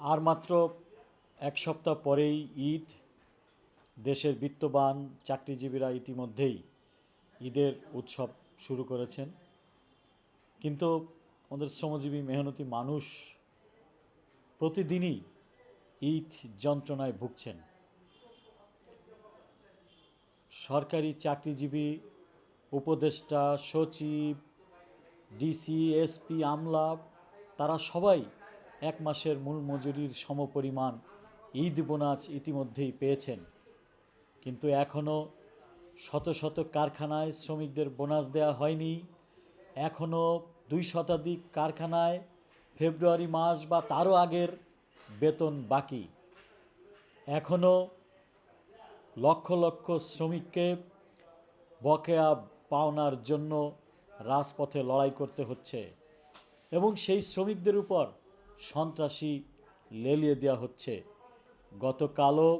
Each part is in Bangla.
আর মাত্র এক সপ্তাহ পরেই ঈদ, দেশের বিত্তবান চাকরিজীবীরা ইতিমধ্যেই ঈদের উৎসব শুরু করেছেন। কিন্তু আমাদের শ্রমজীবী, মেহনতি মানুষ প্রতিদিনই ঈদ যন্ত্রণায় ভুগছেন। সরকারি চাকরিজীবী, উপদেষ্টা, সচিব, ডিসি, এসপি, আমলা, তারা সবাই এক মাসের মূল মজুরির সমপরিমাণ ঈদ বোনাস ইতিমধ্যেই পেয়েছেন। কিন্তু এখনও শত শত কারখানায় শ্রমিকদের বোনাস দেওয়া হয়নি। এখনও দুই শতাধিক কারখানায় ফেব্রুয়ারি মাস বা তারও আগের বেতন বাকি। এখনও লক্ষ লক্ষ শ্রমিককে বকেয়া পাওনার জন্য রাজপথে লড়াই করতে হচ্ছে। এবং সেই শ্রমিকদের উপর সন্ত্রাসী লেলিয়ে দেওয়া হচ্ছে। গতকালও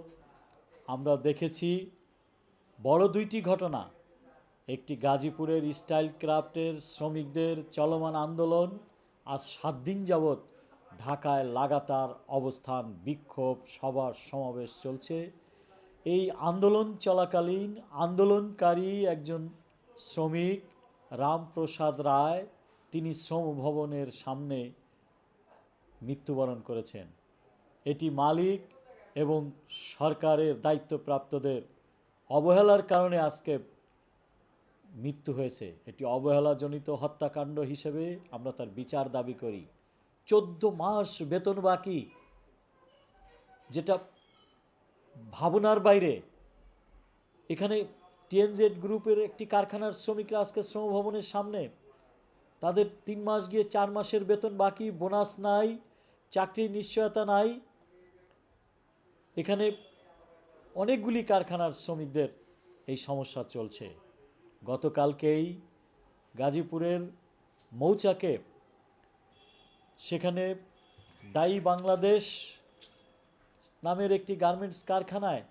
আমরা দেখেছি বড় দুইটি ঘটনা। একটি গাজীপুরের স্টাইল ক্রাফটের শ্রমিকদের চলমান আন্দোলন আজ সাত দিন যাবৎ ঢাকায় লাগাতার অবস্থান বিক্ষোভ সভার সমাবেশ চলছে। এই আন্দোলন চলাকালীন আন্দোলনকারী একজন শ্রমিক রামপ্রসাদ রায়, তিনি শ্রম ভবনের সামনে মৃত্যুবরণ করেছেন। এটি মালিক এবং সরকারের দায়িত্বপ্রাপ্তদের অবহেলার কারণে আজকে মৃত্যু হয়েছে। এটি অবহেলাজনিত হত্যাকাণ্ড হিসেবে আমরা তার বিচার দাবি করি। চোদ্দ মাস বেতন বাকি। যেটা ভাবনার বাইরে। এখানে টিএনজেড গ্রুপের একটি কারখানার শ্রমিকরা আজকে শ্রমভবনের সামনে। তাদের তিন মাস গিয়ে চার মাসের বেতন বাকি, বোনাস নাই। চাকরির নিশ্চয়তা নাই। এখানে অনেকগুলি কারখানার শ্রমিকদের এই সমস্যা চলছে। গতকালকেই গাজীপুরের মৌচাকে সেখানে দায়ী বাংলাদেশ নামের একটি গার্মেন্টস কারখানায়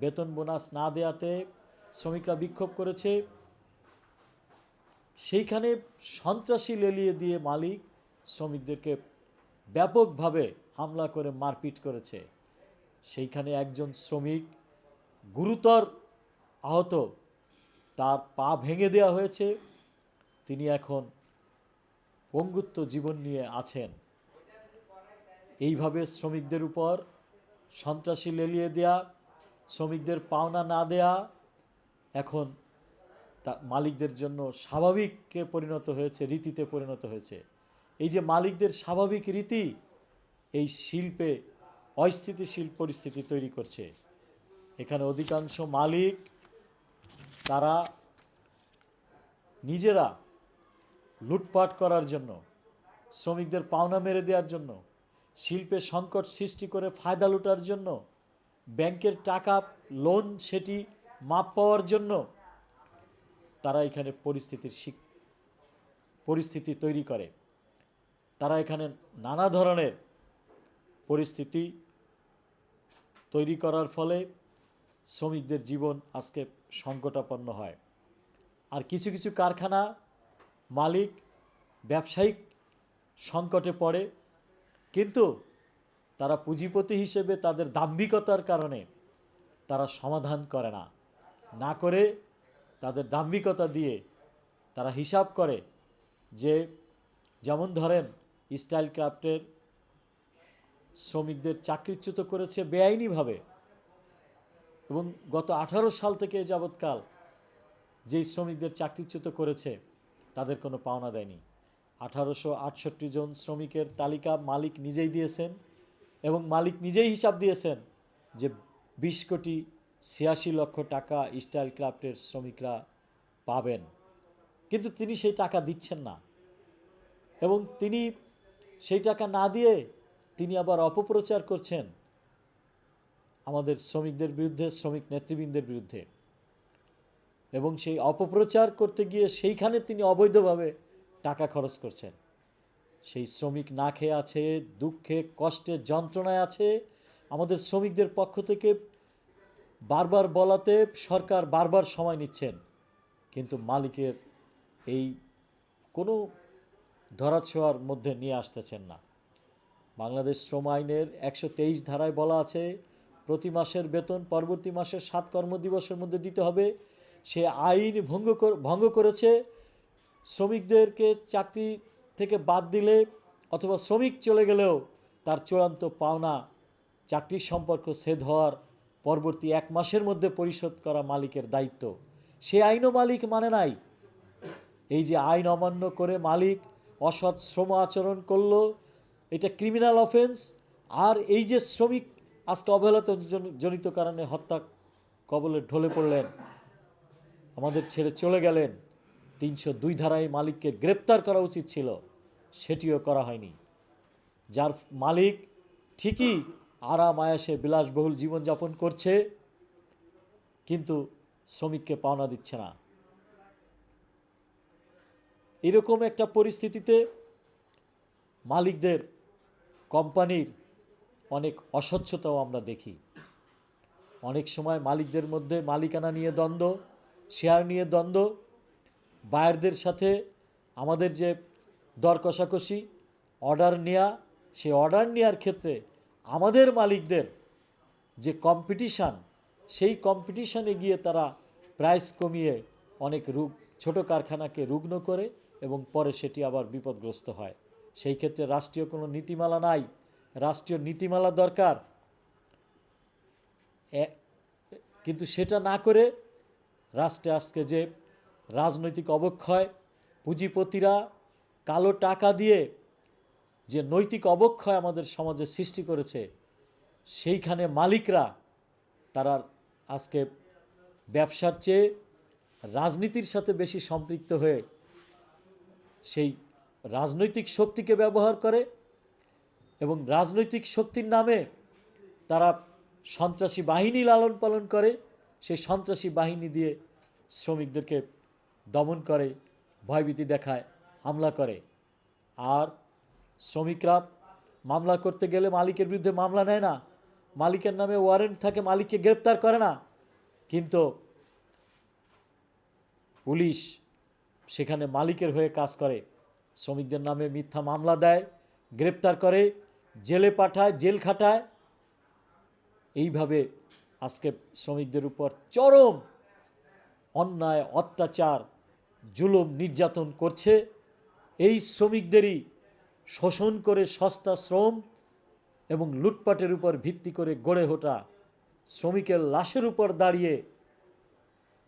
বেতন বোনাস না দেয়াতে শ্রমিকরা বিক্ষোভ করেছে। সেইখানে সন্ত্রাসী লেলিয়ে দিয়ে মালিক শ্রমিকদেরকে ব্যাপকভাবে হামলা করে মারপিট করেছে। সেইখানে একজন শ্রমিক গুরুতর আহত, তার পা ভেঙে দেওয়া হয়েছে। তিনি এখন পঙ্গুত্ব জীবন নিয়ে আছেন। এইভাবে শ্রমিকদের উপর সন্ত্রাসী লেলিয়ে দেয়া, শ্রমিকদের পাওনা না দেয়া এখন তা মালিকদের জন্য স্বাভাবিককে পরিণত হয়েছে, রীতিতে পরিণত হয়েছে। এই যে মালিকদের স্বাভাবিক রীতি, এই শিল্পে অস্থিতিশীল পরিস্থিতি তৈরি করছে। এখানে অধিকাংশ মালিক তারা নিজেরা লুটপাট করার জন্য, শ্রমিকদের পাওনা মেরে দেওয়ার জন্য, শিল্পে সংকট সৃষ্টি করে ফায়দা লুটার জন্য, ব্যাংকের টাকা লোন সেটি মাপ পাওয়ার জন্য তারা এখানে পরিস্থিতির পরিস্থিতি তৈরি করে। তারা এখানে নানা ধরনের পরিস্থিতি তৈরি করার ফলে শ্রমিকদের জীবন আজকে সংকটাপন্ন হয়। আর কিছু কিছু কারখানা মালিক, ব্যবসায়িক সংকটে পড়ে, কিন্তু তারা পুঁজিপতি হিসেবে তাদের দাম্ভিকতার কারণে তারা সমাধান করে না। না করে তাদের দাম্ভিকতা দিয়ে তারা হিসাব করে যে, যেমন ধরেন স্টাইল ক্রাফটের শ্রমিকদের চাকরিচ্যুত করেছে বেআইনিভাবে। এবং গত আঠারো সাল থেকে যাবৎকাল যেই শ্রমিকদের চাকরিচ্যুত করেছে, তাদের কোনো পাওনা দেয়নি। আঠারোশো আটষট্টি জন শ্রমিকের তালিকা মালিক নিজেই দিয়েছেন এবং মালিক নিজেই হিসাব দিয়েছেন যে বিশ কোটি ছিয়াশি লক্ষ টাকা স্টাইল ক্রাফটের শ্রমিকরা পাবেন। কিন্তু তিনি সেই টাকা দিচ্ছেন না। এবং তিনি সেই টাকা না দিয়ে তিনি আবার অপপ্রচার করছেন আমাদের শ্রমিকদের বিরুদ্ধে, শ্রমিক নেতৃবৃন্দের বিরুদ্ধে। এবং সেই অপপ্রচার করতে গিয়ে সেইখানে তিনি অবৈধভাবে টাকা খরচ করছেন। সেই শ্রমিক না খেয়ে আছে, দুঃখে, কষ্টে, যন্ত্রণায় আছে, আমাদের শ্রমিকদের পক্ষ থেকে বারবার বলাতে সরকার বারবার সময় নিচ্ছেন। কিন্তু মালিকের এই কোনো ধরাছোঁয়ার মধ্যে নিয়ে আসতেছেন না। বাংলাদেশ শ্রম আইনের একশো তেইশ ধারায় বলা আছে, প্রতি মাসের বেতন পরবর্তী মাসের সাত কর্মদিবসের মধ্যে দিতে হবে। সে আইন ভঙ্গ ভঙ্গ করেছে, শ্রমিকদেরকে চাকরি থেকে বাদ দিলে অথবা শ্রমিক চলে গেলেও তার চূড়ান্ত পাওনা চাকরির সম্পর্ক ছেদ হওয়ার পরবর্তী এক মাসের মধ্যে পরিশোধ করা মালিকের দায়িত্ব। সে আইনও মালিক মানে নাই। এই যে আইন অমান্য করে মালিক অসৎ শ্রম আচরণ করল, এটা ক্রিমিনাল অফেন্স আর এই যে শ্রমিক আজকে অবহেলাত জনিত কারণে হত্যা কবলে ঢলে পড়লেন, আমাদের ছেড়ে চলে গেলেন, তিনশো দুই ধারায় মালিককে গ্রেপ্তার করা উচিত ছিল, সেটিও করা হয়নি। যার মালিক ঠিকই আরাম, আয়াসে বিলাসবহুল জীবনযাপন করছে, কিন্তু শ্রমিককে পাওনা দিচ্ছে না। এরকম একটা পরিস্থিতিতে মালিকদের কোম্পানির অনেক অস্বচ্ছতাও আমরা দেখি। অনেক সময় মালিকদের মধ্যে মালিকানা নিয়ে দ্বন্দ্ব, শেয়ার নিয়ে দ্বন্দ্ব, বায়ারদের সাথে আমাদের যে দর কষাকষি, অর্ডার নেওয়া সে অর্ডার নেওয়ার ক্ষেত্রে আমাদের মালিকদের যে কম্পিটিশান, সেই কম্পিটিশানে গিয়ে তারা প্রাইস কমিয়ে অনেক রূপ ছোট কারখানাকে রুগ্ন করে এবং পরে সেটি আবার বিপদগ্রস্ত হয়। সেই ক্ষেত্রে রাষ্ট্রীয় কোনো নীতিমালা নাই। রাষ্ট্রীয় নীতিমালা দরকার। কিন্তু সেটা না করে রাষ্ট্রে আজকে যে রাজনৈতিক অবক্ষয়, পুঁজিপতিরা কালো টাকা দিয়ে যে নৈতিক অবক্ষয় আমাদের সমাজে সৃষ্টি করেছে, সেইখানে মালিকরা তারা আজকে ব্যবসার চেয়ে রাজনীতির সাথে বেশি সম্পৃক্ত হয়ে সেই রাজনৈতিক শক্তিকে ব্যবহার করে এবং রাজনৈতিক শক্তির নামে তারা সন্ত্রাসী বাহিনী লালন পালন করে, সেই সন্ত্রাসী বাহিনী দিয়ে শ্রমিকদেরকে দমন করে, ভয়ভীতি দেখায়, হামলা করে। আর শ্রমিকরা মামলা করতে গেলে মালিকের বিরুদ্ধে মামলা নেয় না। মালিকের নামে ওয়ারেন্ট থাকে, মালিককে গ্রেপ্তার করে না। কিন্তু পুলিশ সেখানে মালিকের হয়ে কাজ করে। শ্রমিকদের নামে মিথ্যা মামলা দেয়, গ্রেপ্তার করে, জেলে পাঠায়, জেল খাটায়। এইভাবে আজকে শ্রমিকদের উপর চরম অন্যায়, অত্যাচার, জুলুম নির্যাতন করছে। এই শ্রমিকদেরই শোষণ করে সস্তা শ্রম এবং লুটপাটের উপর ভিত্তি করে গড়ে ওঠা শ্রমিকের লাশের উপর দাঁড়িয়ে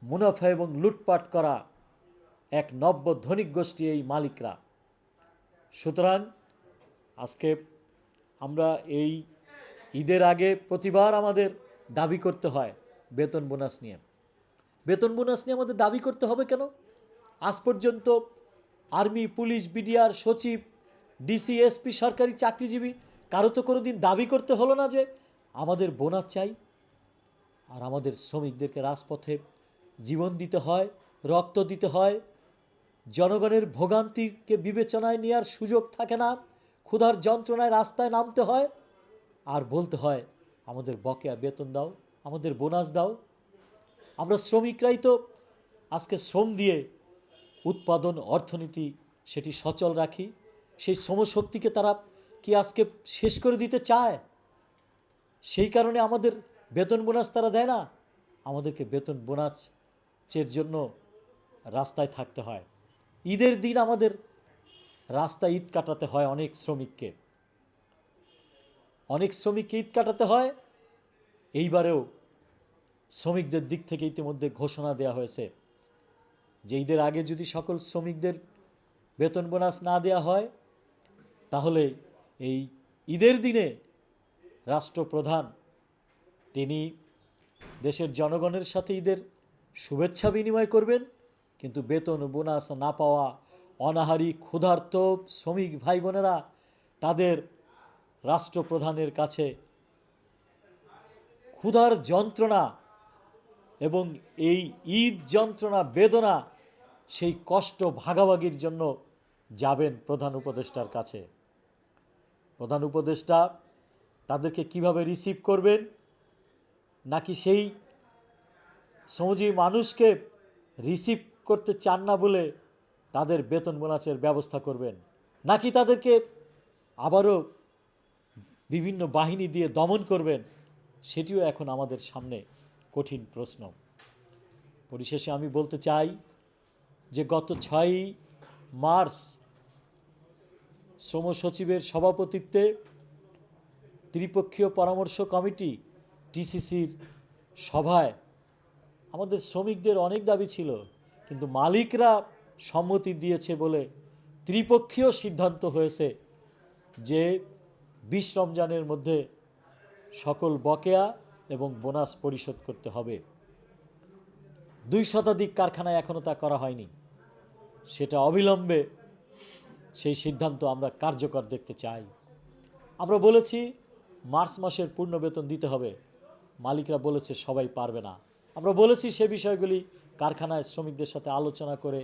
মুনাফা এবং লুটপাট করা এক নব্য ধনিক গোষ্ঠী এই মালিকরা। সুতরাং আজকে আমরা এই ঈদের আগে প্রতিবার আমাদের দাবি করতে হয় বেতন বোনাস নিয়ে। বেতন বোনাস নিয়ে আমাদের দাবি করতে হবে কেন? আজ পর্যন্ত আর্মি, পুলিশ, বিডিআর, সচিব, ডিসি, এসপি, সরকারি চাকরিজীবী কারও তো কোনো দিন দাবি করতে হলো না যে আমাদের বোনাস চাই আর আমাদের শ্রমিকদেরকে রাজপথে জীবন দিতে হয়, রক্ত দিতে হয় জনগণের ভোগান্তিকে বিবেচনায় নেওয়ার সুযোগ থাকে না। ক্ষুধার যন্ত্রণায় রাস্তায় নামতে হয়। আর বলতে হয়, আমাদের বকেয়া বেতন দাও, আমাদের বোনাস দাও। আমরা শ্রমিকরাই তো। আজকে শ্রম দিয়ে উৎপাদন, অর্থনীতি সেটি সচল রাখি। সেই শ্রমশক্তিকে তারা কি আজকে শেষ করে দিতে চায়? সেই কারণে আমাদের বেতন বোনাস তারা দেয় না। আমাদেরকে বেতন বোনাসের জন্য রাস্তায় থাকতে হয়। ঈদের দিন আমাদের রাস্তায় ঈদ কাটাতে হয় অনেক শ্রমিককে। অনেক শ্রমিককে ঈদ কাটাতে হয়। এইবারেও শ্রমিকদের দিক থেকে ইতিমধ্যে ঘোষণা দেওয়া হয়েছে যে ঈদের আগে যদি সকল শ্রমিকদের বেতন বোনাস না দেওয়া হয়, তাহলে এই ঈদের দিনে রাষ্ট্রপ্রধান তিনি দেশের জনগণের সাথে ঈদের শুভেচ্ছা বিনিময় করবেন। কিন্তু বেতন বোনাস না পাওয়া অনাহারি, ক্ষুধার্ত শ্রমিক ভাই বোনেরা তাদের রাষ্ট্রপ্রধানের কাছে ক্ষুধার যন্ত্রণা এবং এই ঈদ যন্ত্রণা, বেদনা সেই কষ্ট ভাগাভাগির জন্য যাবেন প্রধান উপদেষ্টার কাছে। প্রধান উপদেষ্টা তাদেরকে কীভাবে রিসিভ করবেন? নাকি সেই শ্রমজীবী মানুষকে রিসিভ করতে চান না বলে তাদের বেতন বোনাসের ব্যবস্থা করবেন। নাকি তাদেরকে আবারও বিভিন্ন বাহিনী দিয়ে দমন করবেন? সেটিও এখন আমাদের সামনে কঠিন প্রশ্ন। পরিশেষে আমি বলতে চাই যে গত ছয়ই মার্চ শ্রম সচিবের সভাপতিত্বে ত্রিপক্ষীয় পরামর্শ কমিটি টিসিসির সভায় আমাদের শ্রমিকদের অনেক দাবি ছিল। কিন্তু মালিকরা সম্মতি দিয়েছে বলে ত্রিপক্ষীয় সিদ্ধান্ত হয়েছে যে বিশ রমজানের মধ্যে সকল বকেয়া এবং বোনাস পরিশোধ করতে হবে। দুই শতাধিক কারখানায় এখনও তা করা হয়নি। সেটা অবিলম্বে সেই সিদ্ধান্ত আমরা কার্যকর দেখতে চাই। আমরা বলেছি, মার্চ মাসের পূর্ণ বেতন দিতে হবে। মালিকরা বলেছে সবাই পারবে না। আমরা বলেছি সে বিষয়গুলি কারখানায় শ্রমিকদের সাথে আলোচনা করে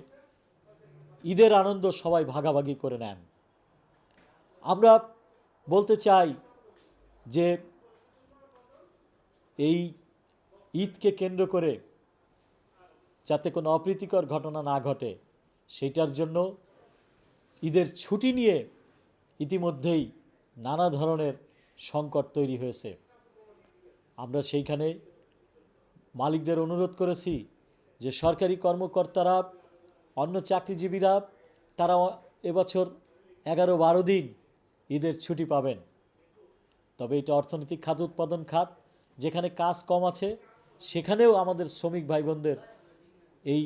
ঈদের আনন্দ সবাই ভাগাভাগি করে নেন। আমরা বলতে চাই যে এই ঈদকে কেন্দ্র করে যাতে কোনো অপ্রীতিকর ঘটনা না ঘটে সেইটার জন্য ঈদের ছুটি নিয়ে ইতিমধ্যেই নানা ধরনের সংকট তৈরি হয়েছে। আমরা সেইখানে মালিকদের অনুরোধ করেছি যে সরকারি কর্মকর্তারা, অন্য চাকরিজীবীরা, তারা এবছর এগারো বারো দিন ঈদের ছুটি পাবেন। তবে এটা অর্থনৈতিক খাত, উৎপাদন খাত, যেখানে কাজ কম আছে, সেখানেও আমাদের শ্রমিক ভাই বোনদের এই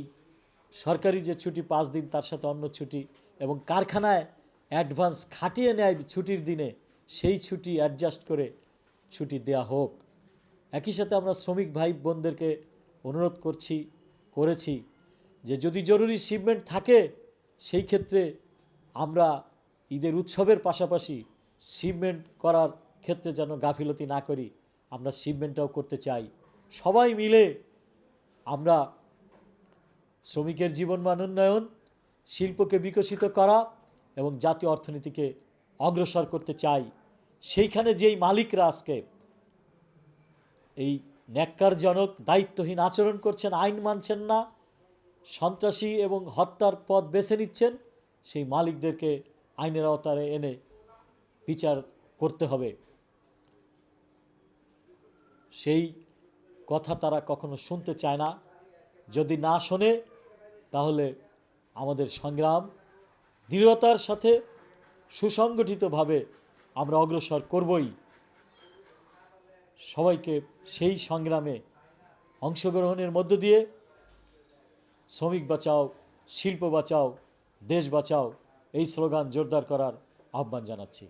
সরকারি যে ছুটি পাঁচ দিন, তার সাথে অন্য ছুটি এবং কারখানায় অ্যাডভান্স খাটিয়ে নেয় ছুটির দিনে, সেই ছুটি অ্যাডজাস্ট করে ছুটি দেয়া হোক। একই সাথে আমরা শ্রমিক ভাই বোনদেরকে অনুরোধ করছি করেছি যে যদি জরুরি শিপমেন্ট থাকে, সেই ক্ষেত্রে আমরা ঈদের উৎসবের পাশাপাশি শিপমেন্ট করার ক্ষেত্রে যেন গাফিলতি না করি, আমরা শিপমেন্টটাও করতে চাই। সবাই মিলে আমরা শ্রমিকের জীবনমান উন্নয়ন, শিল্পকে বিকশিত করা এবং জাতীয় অর্থনীতিকে অগ্রসর করতে চাই। সেইখানে যেই মালিকরা আজকে, এই ন্যাক্কারজনক, দায়িত্বহীন আচরণ করছেন, আইন মানছেন না, সন্ত্রাসী এবং হত্যার পথ বেছে নিচ্ছেন, সেই মালিকদেরকে আইনের আওতারে এনে বিচার করতে হবে। সেই কথা তারা কখনো শুনতে চায় না। যদি না শোনে, তাহলে আমাদের সংগ্রাম, দৃঢ়তার সাথে সুসংগঠিতভাবে আমরা অগ্রসর করবই। সবাইকে সেই সংগ্রামে অংশগ্রহণের মধ্য দিয়ে শ্রমিক বাঁচাও, শিল্প বাঁচাও, দেশ বাঁচাও, এই স্লোগান জোরদার করার আহ্বান জানাচ্ছি।